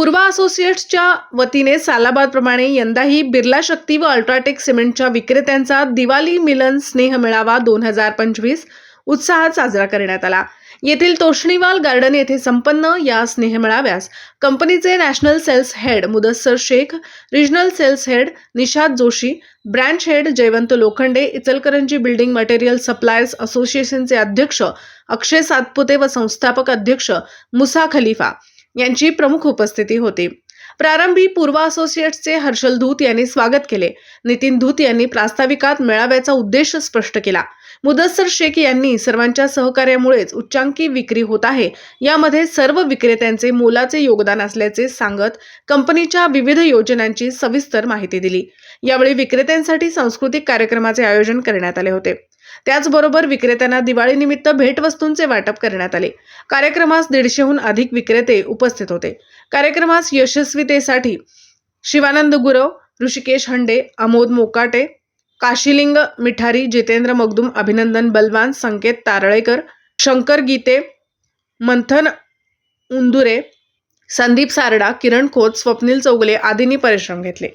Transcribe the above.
पूर्वा असोसिएट्सच्या वतीने सालाबादप्रमाणे यंदाही बिर्ला शक्ती व अल्ट्राटेक सिमेंटच्या विक्रेत्यांचा दिवाळी मिलन स्नेह मेळावा दोन हजार पंचवीस उत्साहात साजरा करण्यात आला. येथील तोष्णीवाल गार्डन येथे संपन्न. या स्नेह मेळाव्यास कंपनीचे national sales head Mudassar Shaikh regional sales head Nishad Joshi branch head Jaywant Lokhande Ichalkaranji building material suppliers असोसिएशनचे अध्यक्ष अक्षय सातपुते व संस्थापक अध्यक्ष मुसा खलिफा. यांची प्रमुख उपस्थिती होती. प्रारंभी पूर्वा असोसिएट्सचे हर्षल धूत यांनी स्वागत केले. नितीन धूत यांनी प्रास्ताविकात मेळाव्याचा उद्देश स्पष्ट केला. मुदस्सर शेख यांनी सर्वांच्या सहकार्यामुळेच उच्चांकी विक्री होत आहे. यामध्ये सर्व विक्रेत्यांचे मोलाचे योगदान असल्याचे सांगत कंपनीच्या विविध योजनांची सविस्तर माहिती दिली. यावेळी विक्रेत्यांसाठी सांस्कृतिक कार्यक्रमाचे आयोजन करण्यात आले होते. त्याचबरोबर विक्रेत्यांना दिवाळीनिमित्त भेटवस्तूंचे वाटप करण्यात आले. कार्यक्रमास दीडशेहून अधिक विक्रेते उपस्थित होते. कार्यक्रमास यशस्वीतेसाठी शिवानंद गुरव ऋषिकेश हंडे अमोद मोकाटे काशीलिंग मिठारी जितेंद्र मगदुम अभिनंदन बलवान संकेत तारळेकर शंकर गीते मंथन उंदुरे संदीप सारडा किरण खोत स्वप्नील चौगले आदींनी परिश्रम घेतले.